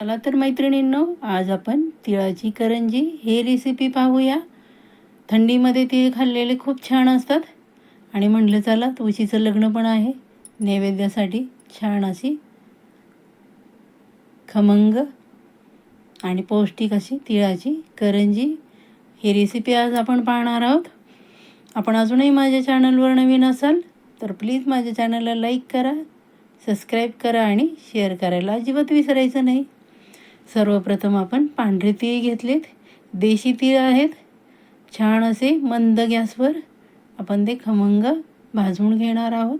चला तर मैत्रिणींनो आज आपण तिळाची करंजी हे रेसिपी पाहूया. थंडीमध्ये तिळ खाल्लेले खूप छान असतात. आणि म्हटलं चला तुळशीचं लग्न पण आहे. नैवेद्यासाठी छान अशी खमंग आणि पौष्टिक अशी तिळाची करंजी ही रेसिपी आज आपण पाहणार आहोत. आपण अजूनही माझ्या चॅनलवर नवीन असाल तर प्लीज माझ्या चॅनलला लाईक करा सबस्क्राईब करा आणि शेअर करायला अजिबात विसरायचं नाही. सर्वप्रथम आपण पांढरे तीळ घेतलेत. देशी तीळ आहेत. छान असे मंद गॅसवर आपण ते खमंग भाजून घेणार आहोत.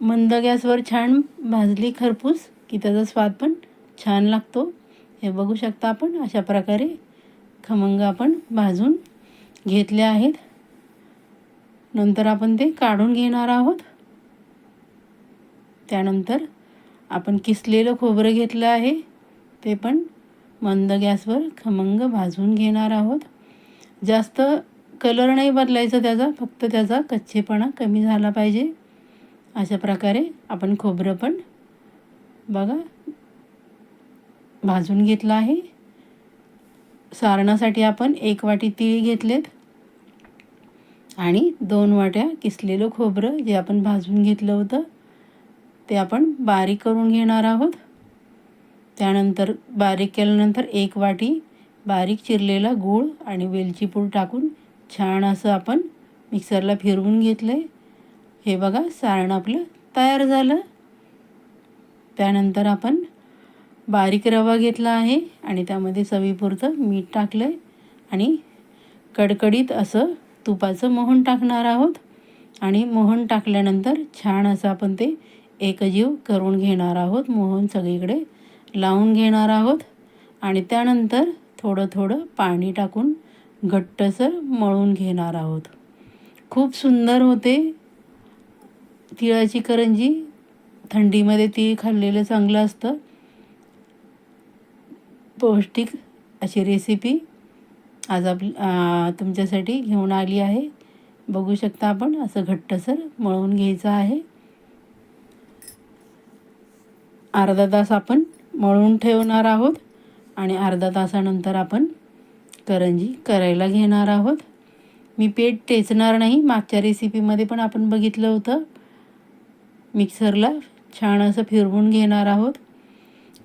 मंद गॅसवर छान भाजली खरपूस की त्याचा स्वाद पण छान लागतो. हे बघू शकता आपण अशा प्रकारे खमंग आपण भाजून घेतले आहेत. नंतर आपण ते काढून घेणार आहोत. त्यानंतर आपण किसलेलं खोबरं घेतलं आहे. ते पण मंद गॅसवर खमंग भाजून घेणार आहोत. जास्त कलर नाही बदलायचा त्याचा फक्त त्याचा कच्चेपणा कमी झाला पाहिजे. अशा प्रकारे आपण खोबरं पण बघा भाजून घेतलं आहे. सारणासाठी आपण एक वाटी तीळ घेतलेत आणि दोन वाट्या किसलेलं खोबरं जे आपण भाजून घेतलं होतं ते आपण बारीक करून घेणार आहोत. त्यानंतर बारीक केल्यानंतर एक वाटी बारीक चिरलेला गूळ आणि वेलची पूड टाकून छान असं आपण मिक्सरला फिरवून घेतलं आहे हे बघा सारण आपलं तयार झालं. त्यानंतर आपण बारीक रवा घेतला आहे आणि त्यामध्ये चवीपुरतं मीठ टाकलं आहे आणि कडकडीत असं तुपाचं मोहन टाकणार आहोत. आणि मोहन टाकल्यानंतर छान असं आपण ते एकजीव करून घेणार आहोत. मोहन सगळीकडे लावून घेणार आहोत आणि त्यानंतर थोडं थोडं पाणी टाकून घट्टसर मळून घेणार आहोत. खूप सुंदर होते तिळाची करंजी. थंडीमध्ये तीळ खाल्लेलं चांगलं असतं. पौष्टिक अशी रेसिपी आज आप तुमच्यासाठी घेऊन आली आहे. बघू शकता आपण असं घट्टसर मळून घ्यायचं आहे. अर्धा तास आपण मळून ठेवणार आहोत आणि अर्धा तासानंतर आपण करंजी करायला घेणार आहोत. मी पेट टेचणार नाही मागच्या रेसिपीमध्ये पण आपण बघितलं होतं. मिक्सरला छान असं फिरवून घेणार आहोत.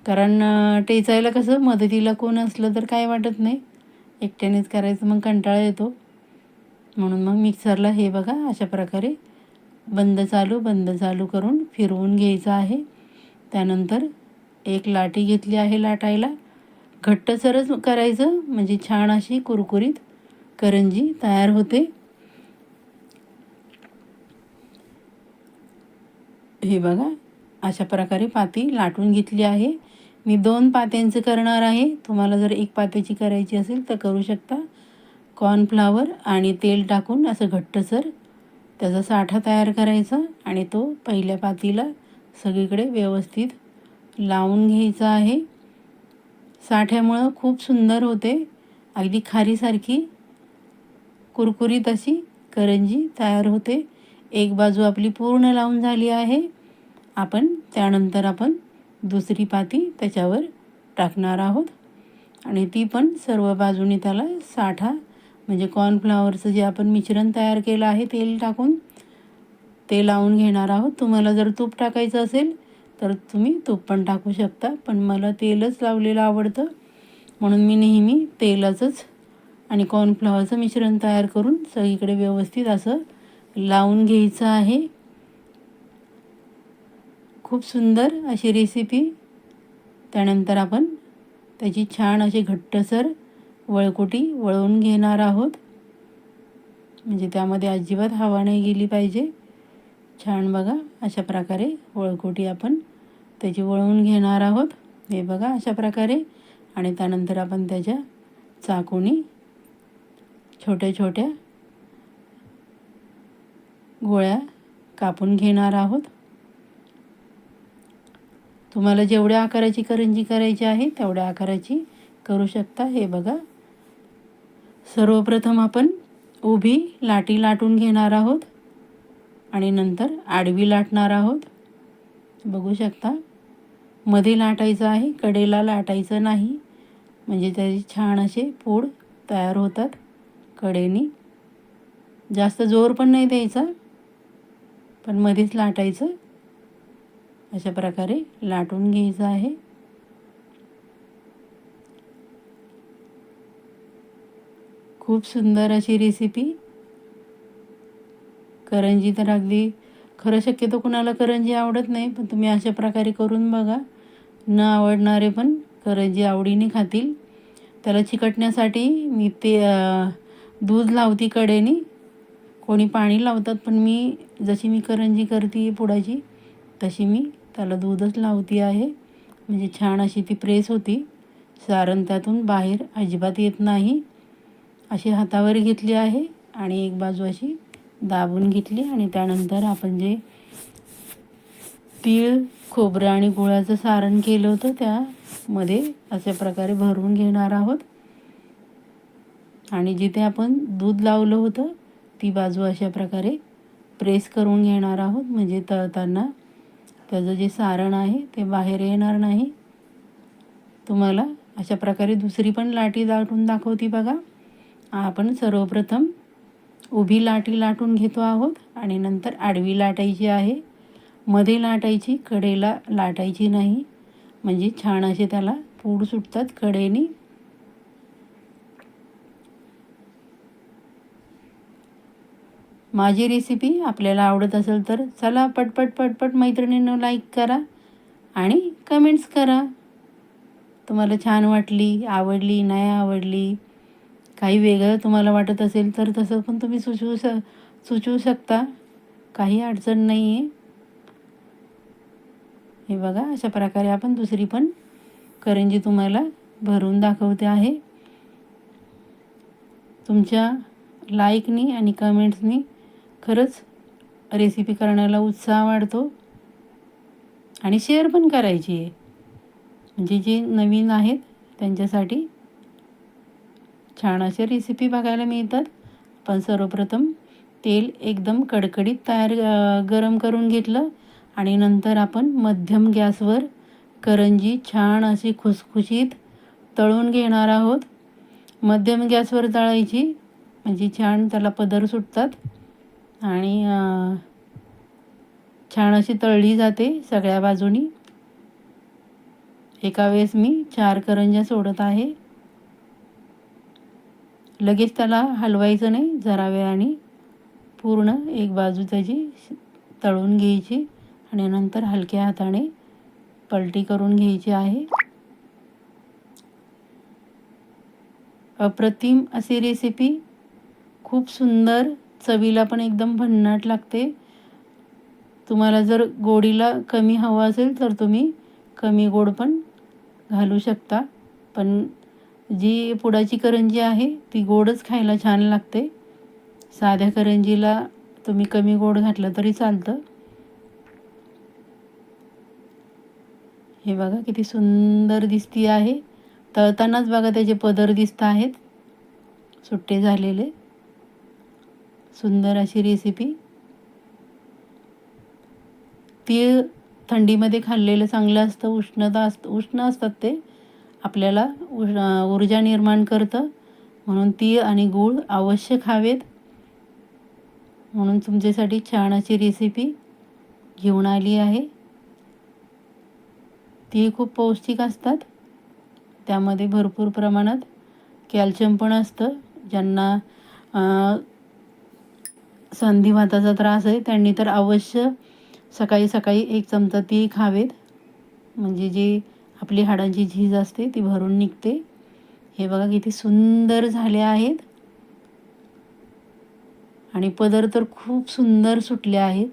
कारण टेचायला कसं मदतीला कोण असलं तर काय वाटत नाही. एकट्यानेच करायचं मग कंटाळा येतो. म्हणून मग मिक्सरला हे बघा अशा प्रकारे बंद चालू बंद चालू करून फिरवून घ्यायचं आहे. त्यानंतर एक लाटी घेतली आहे लाटायला. घट्टसरच करायचं म्हणजे छान अशी कुरकुरीत करंजी तयार होते. हे बघा अशा प्रकारे पाती लाटून घेतली आहे. मी दोन पात्यांचं करणार आहे. तुम्हाला जर एक पात्याची करायची असेल तर करू शकता. कॉर्नफ्लावर आणि तेल टाकून असं घट्टसर त्याचा साठा तयार करायचा आणि तो पहिल्या पातीला सगळीकडे व्यवस्थित लावून घ्यायचा आहे. साठ्यामुळं खूप सुंदर होते. अगदी खारीसारखी कुरकुरीत अशी करंजी तयार होते. एक बाजू आपली पूर्ण लावून झाली आहे. आपण त्यानंतर आपण दुसरी पाती त्याच्यावर टाकणार आहोत. आणि ती पण सर्व बाजूने त्याला साठा म्हणजे कॉर्नफ्लावरचं जे आपण मिश्रण तयार केलं आहे तेल टाकून ते लावून घेणार आहोत. तुम्हाला जर तूप टाकायचं असेल तर तुम्ही तूप पण टाकू शकता पण मला तेलच लावलेलं आवडतं. म्हणून मी नेहमी तेलाचंच आणि कॉर्नफ्लॉवरचं मिश्रण तयार करून सगळीकडे व्यवस्थित असं लावून घ्यायचं आहे. खूप सुंदर अशी रेसिपी त्यानंतर आपण त्याची छान अशी घट्टसर वळकुटी वळवून घेणार आहोत. म्हणजे त्यामध्ये अजिबात हवा नाही गेली पाहिजे. छान बघा अशा प्रकारे वळकोटी आपण त्याची वळवून घेणार आहोत. हे बघा अशा प्रकारे. आणि त्यानंतर आपण त्याच्या चाकूनी छोट्या छोट्या गोळ्या कापून घेणार आहोत. तुम्हाला जेवढ्या आकाराची करंजी करायची आहे तेवढ्या आकाराची करू शकता. हे बघा. सर्वप्रथम आपण उभी लाटी लाटून घेणार आहोत. आणि नंतर आडवी लाटणार आहोत. बघू शकता मध्ये लाटायचं आहे कडेला लाटायचं नाही. म्हणजे त्याचे छान असे पोड तयार होतात कडेनी. जास्त जोर पण नाही द्यायचा पण मध्येच लाटायचं. अशा प्रकारे लाटून घ्यायचं आहे. खूप सुंदर अशी रेसिपी करंजी तर अगदी खरं शक्यतो कुणाला करंजी आवडत नाही पण तुम्ही अशा प्रकारे करून बघा. न आवडणारे पण करंजी आवडीने खातील. त्याला चिकटण्यासाठी मी ते दूध लावती कडेने. कोणी पाणी लावतात पण मी जशी मी करंजी करते पुडाची तशी मी त्याला दूधच लावती आहे. म्हणजे छान अशी ती प्रेस होती. सारण त्यातून बाहेर अजिबात येत नाही. अशी हातावर घेतली आहे आणि एक बाजू अशी दाबून घेतली आणि त्यानंतर आपण जे तीळ खोबरं आणि गुळाचं सारण केलं होतं त्यामध्ये अशा प्रकारे भरून घेणार आहोत. आणि जिथे आपण दूध लावलं होतं ती बाजू अशा प्रकारे प्रेस करून घेणार आहोत. म्हणजे तळताना त्याचं जे सारण आहे ते बाहेर येणार नाही. तुम्हाला अशा प्रकारे दुसरी पण लाटी दाटून दाखवती बघा. आपण सर्वप्रथम उभी लाटी लाटून घेतो आहोत आणि नंतर आडवी लाटायची आहे. मध्ये लाटायची कडेला लाटायची नाही. म्हणजे छान असे त्याला पूड सुटतात कडेने. माझी रेसिपी आपल्याला आवडत असेल तर चला पटपट पटपट मैत्रिणींना लाईक करा आणि कमेंट्स करा. तुम्हाला छान वाटली आवडली नाही आवडली काही वेगळं तुम्हाला वाटत असेल तर तसं पण तुम्ही सुचवू श सुचवू शकता. काही अडचण नाही आहे हे बघा अशा प्रकारे आपण दुसरी पण करंजी तुम्हाला भरून दाखवते आहे. तुमच्या लाईकनी आणि कमेंट्सनी खरंच रेसिपी करण्याला उत्साह वाढतो. आणि शेअर पण करायची आहे. म्हणजे जे नवीन आहेत त्यांच्यासाठी छान अशा रेसिपी बघायला मिळतात. पण सर्वप्रथम तेल एकदम कडकडीत तयार गरम करून घेतलं आणि नंतर आपण मध्यम गॅसवर करंजी छान अशी खुसखुशीत तळून घेणार आहोत. मध्यम गॅसवर तळायची म्हणजे छान त्याला पदर सुटतात आणि छान अशी तळली जाते सगळ्या बाजूनी. एका वेळेस मी चार करंज्या सोडत आहे. लगेच त्याला हलवायचं नाही जरा वेळाने पूर्ण एक बाजू त्याची तळून घ्यायची आणि नंतर हलक्या हाताने पलटी करून घ्यायची आहे. अप्रतिम अशी रेसिपी खूप सुंदर चवीला पण एकदम भन्नाट लागते. तुम्हाला जर गोडीला कमी हवं असेल तर तुम्ही कमी गोड पण घालू शकता. पण जी पुडाची करंजी आहे ती गोडच खायला छान लागते. साध्या करंजीला तुम्ही कमी गोड घातलं तरी चालतं. हे बघा किती सुंदर दिसती आहे. तळतानाच बघा त्याचे पदर दिसत आहेत. सुट्टे झालेले. सुंदर अशी रेसिपी तीळ थंडीमध्ये खाल्लेलं चांगलं असतं उष्णता असतं उष्ण असतात ते. आपल्याला ऊर्जा निर्माण करतं. म्हणून तीळ आणि गूळ अवश्य खावेत म्हणून तुमच्यासाठी छान अशी रेसिपी घेऊन आली आहे. ती खूप पौष्टिक असतात. त्यामध्ये भरपूर प्रमाणात कॅल्शियम पण असतं. ज्यांना संधिवाताचा त्रास आहे त्यांनी तर अवश्य सकाळी सकाळी एक चमचा ती खावेत. म्हणजे जी आपली हाडांची झीज असते ती भरून निघते. हे बघा किती सुंदर झाले आहेत. आणि पदर तर खूप सुंदर सुटले आहेत.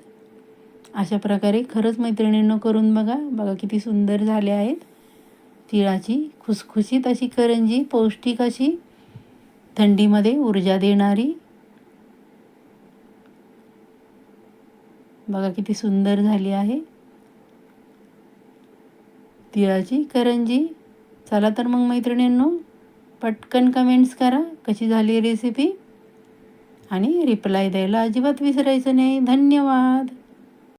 अशा प्रकारे खरंच मैत्रिणींनं करून बघा. बघा किती सुंदर झाले आहेत. तिळाची खुसखुशीत अशी करंजी पौष्टिक अशी थंडीमध्ये ऊर्जा देणारी. बघा किती सुंदर झाली आहे. तिळाची करंजी चला तर मग मैत्रिणींनो पटकन कमेंट्स करा कशी झाली रेसिपी आणि रिप्लाय द्यायला अजिबात विसरायचं नाही. धन्यवाद.